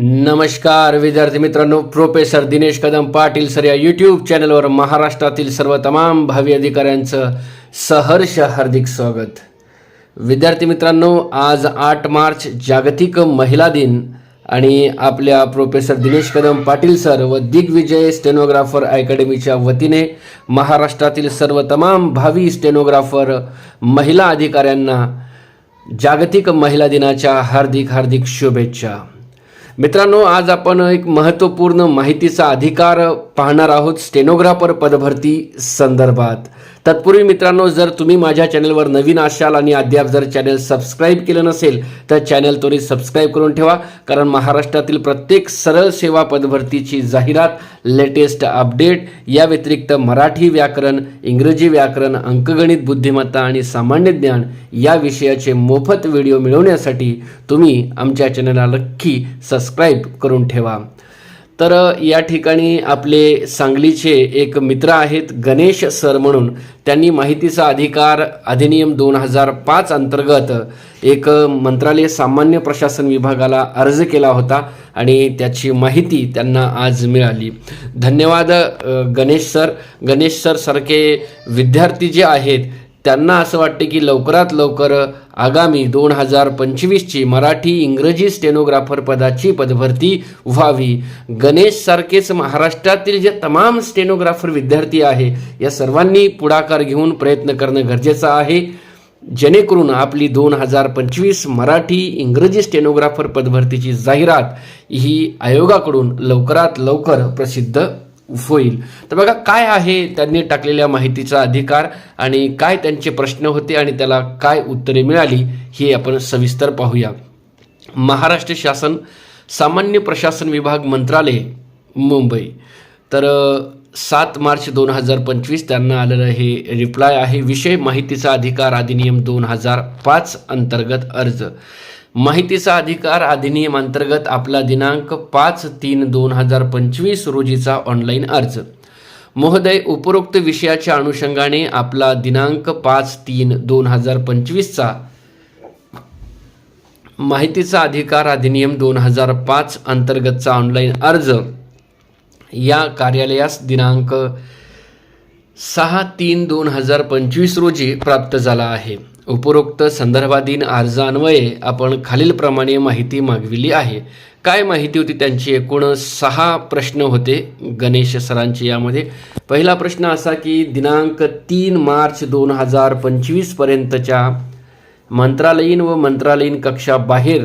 नमस्कार विद्यार्थी मित्रांनो. प्रोफेसर दिनेश कदम पाटील सर या यूट्यूब चॅनलवर महाराष्ट्रातील सर्व तमाम भावी अधिकाऱ्यांचं सहर्ष हार्दिक स्वागत. विद्यार्थी मित्रांनो आज आठ मार्च जागतिक महिला दिन आणि आपल्या प्रोफेसर दिनेश कदम पाटील सर व दिग्विजय स्टेनोग्राफर अकॅडमीच्या वतीने महाराष्ट्रातील सर्व तमाम भावी स्टेनोग्राफर महिला अधिकाऱ्यांना जागतिक महिला दिनाच्या हार्दिक हार्दिक शुभेच्छा. मित्रांनो आज आपण एक महत्त्वपूर्ण माहितीचा अधिकार पाहणार आहोत स्टेनोग्राफर पदभरती संदर्भात. तत्पूर्वी मित्रांनो जर तुम्ही माझ्या चॅनलवर नवीन असाल आणि अद्याप जर चॅनल सबस्क्राईब केलं नसेल तर चॅनल त्वरित सबस्क्राईब करून ठेवा कारण महाराष्ट्रातील प्रत्येक सरळ सेवा पदभरतीची जाहिरात लेटेस्ट अपडेट या व्यतिरिक्त मराठी व्याकरण इंग्रजी व्याकरण अंकगणित बुद्धिमत्ता आणि सामान्य ज्ञान या विषयाचे मोफत व्हिडिओ मिळवण्यासाठी तुम्ही आमच्या चॅनलला नक्की सबस्क्राईब करून ठेवा. तर या ठिकाणी आपले सांगलीचे एक मित्र आहेत गणेश सर म्हणून. त्यांनी माहितीचा अधिकार अधिनियम दोन हजार पाच अंतर्गत एक मंत्रालय सामान्य प्रशासन विभागाला अर्ज केला होता आणि त्याची माहिती त्यांना आज मिळाली. धन्यवाद गणेश सर. गणेश सर सारखे विद्यार्थी जे आहेत त्यांना असं वाटते की लवकरात लवकर आगामी दोन हजार पंचवीसची मराठी इंग्रजी स्टेनोग्राफर पदाची पदभरती व्हावी. गणेशसारखेच महाराष्ट्रातील जे तमाम स्टेनोग्राफर विद्यार्थी आहे या सर्वांनी पुढाकार घेऊन प्रयत्न करणं गरजेचं आहे. जेणेकरून आपली दोन हजार पंचवीस मराठी इंग्रजी स्टेनोग्राफर पदभरतीची जाहिरात ही आयोगाकडून लवकरात लवकर प्रसिद्ध होईल. तर बघा काय आहे त्यांनी टाकलेल्या माहितीचा अधिकार आणि काय त्यांचे प्रश्न होते आणि त्याला काय उत्तरे मिळाली हे आपण सविस्तर पाहूया. महाराष्ट्र शासन सामान्य प्रशासन विभाग मंत्रालय मुंबई. तर सात मार्च दोन हजार पंचवीस त्यांना आलेलं हे रिप्लाय आहे. विषय माहितीचा अधिकार अधिनियम दोन हजार पाच अंतर्गत अर्ज. माहितीचा अधिकार अधिनियम अंतर्गत आपला दिनांक पाच तीन दोन हजार पंचवीस रोजीचा ऑनलाईन अर्ज. महोदय उपरोक्त विषयाच्या अनुषंगाने आपला दिनांक पाच तीन दोन हजार पंचवीसचा माहितीचा अधिकार अधिनियम दोन हजार पाच अंतर्गतचा ऑनलाईन अर्ज. या कार्यालयास दिनांक सहा तीन दोन हजार पंचवीस रोजी प्राप्त झाला आहे. उपरोक्त संदर्भाधीन अर्जान्वये आपण खालीलप्रमाणे माहिती मागविली आहे. काय माहिती होती त्यांची? एकूण सहा प्रश्न होते गणेश सरांचे यामध्ये. पहिला प्रश्न असा की दिनांक तीन मार्च दोन हजार पंचवीसपर्यंतच्या मंत्रालयीन व मंत्रालयीन कक्षाबाहेर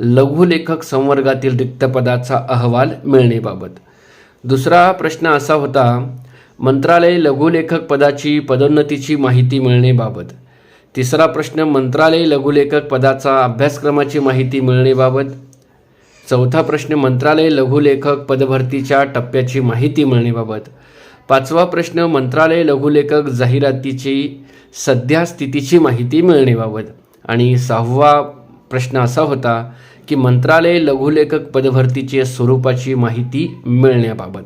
लघुलेखक संवर्गातील रिक्त पदाचा अहवाल मिळणेबाबत. दुसरा प्रश्न असा होता मंत्रालय लघुलेखक पदाची पदोन्नतीची माहिती मिळणेबाबत. तिसरा प्रश्न मंत्रालय लघुलेखक पदाचा अभ्यासक्रमाची माहिती मिळणेबाबत. चौथा प्रश्न मंत्रालय लघुलेखक पदभरतीच्या टप्प्याची माहिती मिळणेबाबत. पाचवा प्रश्न मंत्रालय लघुलेखक जाहिरातीची सध्या स्थितीची माहिती मिळणेबाबत. आणि सहावा प्रश्न असा होता की मंत्रालय लघुलेखक पदभरतीचे स्वरूपाची माहिती मिळण्याबाबत.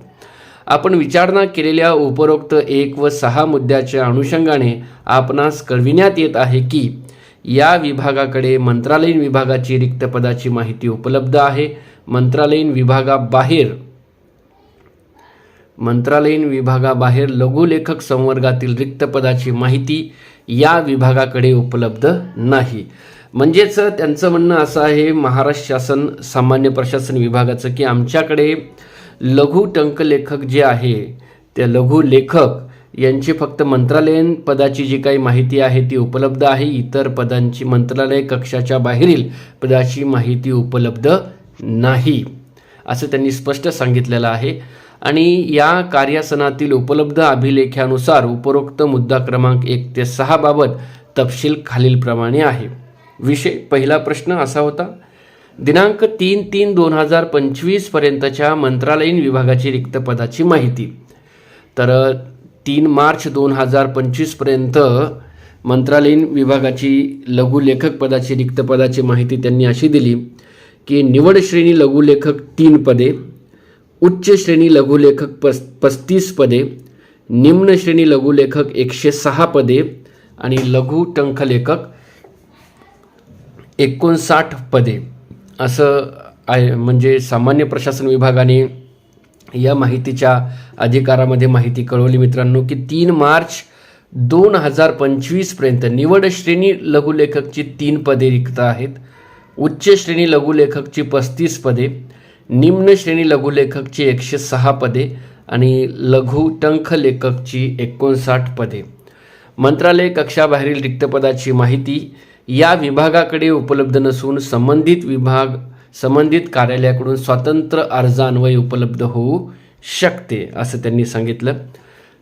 आपण विचारणा केलेल्या उपरोक्त एक व सहा मुद्द्याच्या अनुषंगाने आपणास कळविण्यात येत आहे की या विभागाकडे मंत्रालयीन विभागाची रिक्त पदाची माहिती उपलब्ध आहे. मंत्रालयीन विभागाबाहेर मंत्रालयीन विभागाबाहेर लघुलेखक संवर्गातील रिक्त पदाची माहिती या विभागाकडे उपलब्ध नाही. म्हणजेच त्यांचं म्हणणं असं आहे महाराष्ट्र शासन सामान्य प्रशासन विभागाचं की आमच्याकडे लघु टंकलेखक जे आहे त्या लघु लेखक यांची फक्त मंत्रालयीन पदाची जी काही माहिती आहे ती उपलब्ध आहे. इतर पदांची मंत्रालय कक्षाच्या बाहेरील पदाची माहिती उपलब्ध नाही असं त्यांनी स्पष्ट सांगितलेलं आहे. आणि या कार्यासनातील उपलब्ध अभिलेख्यानुसार उपरोक्त मुद्दा क्रमांक एक ते सहा बाबत तपशील खालीलप्रमाणे आहे. विषय पहिला प्रश्न असा होता दिनांक तीन तीन दोन हजार पंचवीसपर्यंतच्या मंत्रालयीन विभागाची रिक्त पदाची माहिती. तर तीन मार्च दोन हजार पंचवीसपर्यंत मंत्रालयीन विभागाची लघुलेखक पदाची रिक्त पदाची माहिती त्यांनी अशी दिली की निवड श्रेणी लघुलेखक तीन पदे उच्च श्रेणी लघुलेखक पस पस्तीस पदे निम्न श्रेणी लघुलेखक एकशे सहा पदे आणि लघु टंखलेखक एकोणसाठ पदे. असं आहे म्हणजे सामान्य प्रशासन विभागाने या माहितीच्या अधिकारामध्ये माहिती कळवली मित्रांनो की तीन मार्च दोन हजार पंचवीसपर्यंत निवड श्रेणी लघुलेखकची तीन पदे रिक्त आहेत. उच्च श्रेणी लघुलेखकची पस्तीस पदे निम्न श्रेणी लघुलेखकची एकशे सहा पदे आणि लघुटंख लेखकची एकोणसाठ पदे. मंत्रालय कक्षाबाहेरील रिक्त पदाची माहिती या विभागाकडे उपलब्ध नसून संबंधित विभाग संबंधित कार्यालयाकडून स्वतंत्र अर्जान्वये उपलब्ध होऊ शकते असं त्यांनी सांगितलं.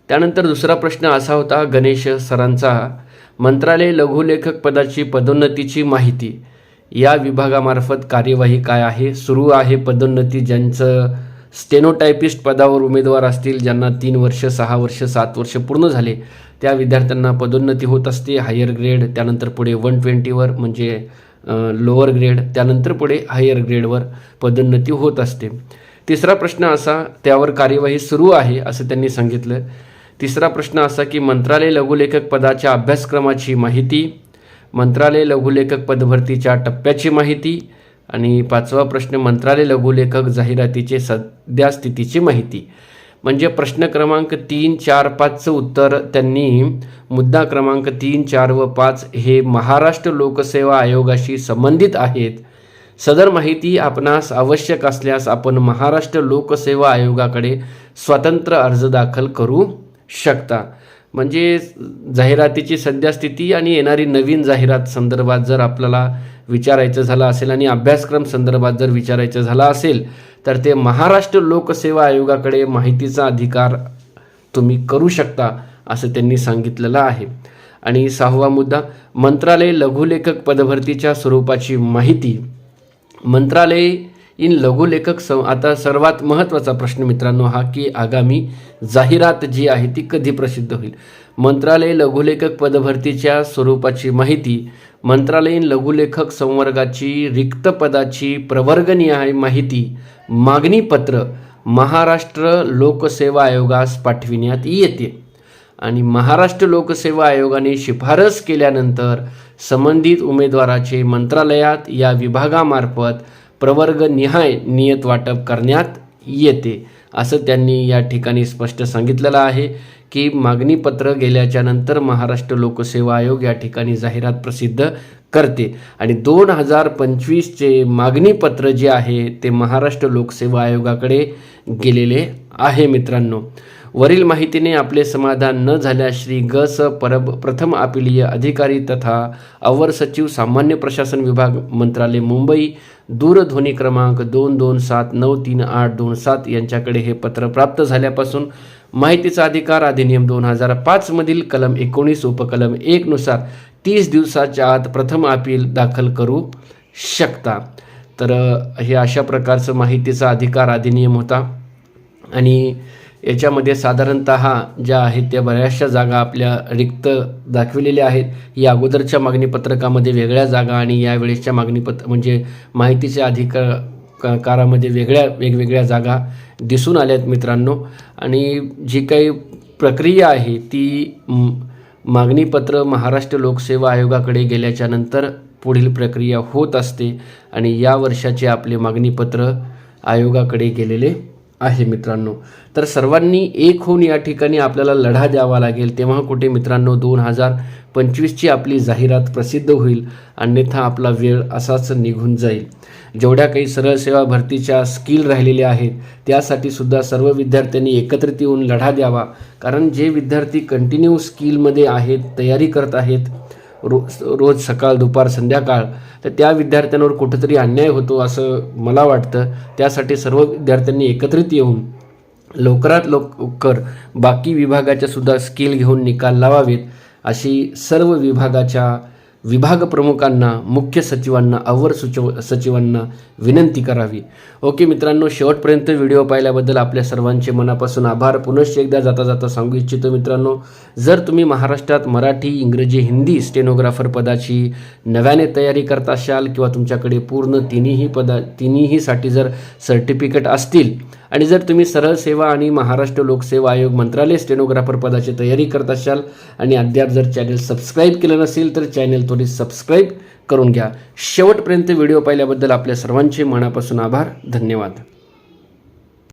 त्यानंतर दुसरा प्रश्न असा होता गणेश सरांचा मंत्रालय लघुलेखक पदाची पदोन्नतीची माहिती. या विभागामार्फत कार्यवाही काय आहे? सुरू आहे पदोन्नती ज्यांचं स्टेनोटायपिस्ट पदावर उमेदवार असतील ज्यांना तीन वर्ष सहा वर्ष सात वर्ष पूर्ण झाले त्या विद्यार्थ्यांना पदोन्नती होत असते हायर ग्रेड त्यानंतर पुढे वन ट्वेंटीवर म्हणजे लोअर ग्रेड त्यानंतर पुढे हायर ग्रेडवर पदोन्नती होत असते. तिसरा प्रश्न असा त्यावर कार्यवाही सुरू आहे असं त्यांनी सांगितलं. तिसरा प्रश्न असा की मंत्रालय लघुलेखक पदाच्या अभ्यासक्रमाची माहिती मंत्रालय लघुलेखक पदभरतीच्या टप्प्याची माहिती आणि पाचवा प्रश्न मंत्रालय लघुलेखक जाहिरातीचे सध्या स्थितीची माहिती. म्हणजे प्रश्न क्रमांक तीन चार पाचचं उत्तर त्यांनी मुद्दा क्रमांक तीन चार व पाच हे महाराष्ट्र लोकसेवा आयोगाशी संबंधित आहेत. सदर माहिती आपणास आवश्यक असल्यास आपण महाराष्ट्र लोकसेवा आयोगाकडे स्वतंत्र अर्ज दाखल करू शकता. म्हणजे जाहिरातीची सद्यस्थिती आणि येणारी नवीन जाहिरात संदर्भात जर आपल्याला विचारायचं झालं असेल आणि अभ्यासक्रम संदर्भात जर विचारायचं झालं असेल तर ते महाराष्ट्र लोकसेवा आयोगाकडे माहितीचा अधिकार तुम्ही करू शकता असं त्यांनी सांगितलेलं आहे. आणि सहावा मुद्दा मंत्रालय लघुलेखक पदभरतीच्या स्वरूपाची माहिती. मंत्रालय इन लघुलेखक स आता सर्वात महत्त्वाचा प्रश्न मित्रांनो हा की आगामी जाहिरात जी आहे ती कधी प्रसिद्ध होईल? मंत्रालय लघुलेखक पदभरतीच्या स्वरूपाची माहिती मंत्रालयीन लघुलेखक संवर्गाची रिक्त पदाची प्रवर्गनिहाय माहिती मागणीपत्र महाराष्ट्र लोकसेवा आयोगास पाठविण्यात येते. आणि महाराष्ट्र लोकसेवा आयोगाने शिफारस केल्यानंतर संबंधित उमेदवाराचे मंत्रालयात या विभागामार्फत प्रवर्गनिहाय नियत वाटप करण्यात येते. असं त्यांनी या ठिकाणी स्पष्ट सांगितलेलं आहे की मागणीपत्र गेल्याच्यानंतर महाराष्ट्र लोकसेवा आयोग या ठिकाणी जाहिरात प्रसिद्ध करते. आणि दोन हजार पंचवीसचे मागणीपत्र जे आहे ते महाराष्ट्र लोकसेवा आयोगाकडे गेलेले आहे मित्रांनो. वरील माहितीने आपले समाधान न झाल्यास श्री ग स परब प्रथम अपिलीय अधिकारी तथा अवर सचिव सामान्य प्रशासन विभाग मंत्रालय मुंबई दूरध्वनी क्रमांक दोन दोन सात नऊ तीन आठ दोन सात यांच्याकडे हे पत्र प्राप्त झाल्यापासून माहितीचा अधिकार अधिनियम दोन हजार पाचमधील कलम एकोणीस उपकलम एकनुसार तीस दिवसाच्या आत प्रथम अपील दाखल करू शकता. तर हे अशा प्रकारचं माहितीचा अधिकार अधिनियम होता. आणि याच्यामध्ये साधारणत ज्या आहेत त्या बऱ्याचशा जागा आपल्या रिक्त दाखविलेल्या आहेत. या अगोदरच्या मागणीपत्रकामध्ये वेगळ्या जागा आणि यावेळेसच्या मागणीपत्र म्हणजे माहितीच्या अधिकार कारामध्ये वेगळ्या वेगवेगळ्या जागा दिसून आल्यात मित्रांनो. आणि जी काही प्रक्रिया आहे ती मागणीपत्र महाराष्ट्र लोकसेवा आयोगाकडे गेल्याच्यानंतर पुढील प्रक्रिया होत असते. आणि या वर्षाचे आपले मागणीपत्र आयोगाकडे गेलेले आहे मित्रांनो. तर सर्वांनी एक होऊन या ठिकाणी आपल्याला लढा द्यावा लागेल. तेव्हा कुठे मित्रांनो दोन हजार पंचवीसची आपली जाहिरात प्रसिद्ध होईल अन्यथा आपला वेळ असाच निघून जाईल. जेवढ्या काही सरळ सेवा भरतीच्या स्किल राहिलेल्या आहेत त्यासाठी सुद्धा सर्व विद्यार्थ्यांनी एकत्रित येऊन लढा द्यावा. कारण जे विद्यार्थी कंटिन्यू स्किलमध्ये आहेत तयारी करत आहेत रो रोज सकाळ दुपार संध्याकाळ तर त्या विद्यार्थ्यांवर कुठंतरी अन्याय होतो असं मला वाटतं. त्यासाठी सर्व विद्यार्थ्यांनी एकत्रित येऊन लवकरात लवकर बाकी विभागाच्या सुद्धा स्किल घेऊन निकाल लावावेत अशी सर्व विभागाच्या विभाग प्रमुखांना मुख्य सचिवांना अवर सुचव सचिवांना विनंती करावी. ओके मित्रांनो शेवटपर्यंत व्हिडिओ पाहिल्याबद्दल आपल्या सर्वांचे मनापासून आभार. पुनश्च एकदा जाता जाता सांगू इच्छितो मित्रांनो जर तुम्ही महाराष्ट्रात मराठी इंग्रजी हिंदी स्टेनोग्राफर पदाची नव्याने तयारी करत असाल किंवा तुमच्याकडे पूर्ण तिन्हीही पदा तिन्हीसाठी जर सर्टिफिकेट असतील आणि जर तुम्ही सरळ सेवा आणि महाराष्ट्र लोकसेवा आयोग मंत्रालय स्टेनोग्राफर पदाची तयारी करत असाल आणि अद्याप जर चॅनल सबस्क्राईब केलं नसेल तर चॅनल थोडी सबस्क्राईब करून घ्या. शेवटपर्यंत व्हिडिओ पाहिल्याबद्दल आपल्या सर्वांचे मनापासून आभार. धन्यवाद.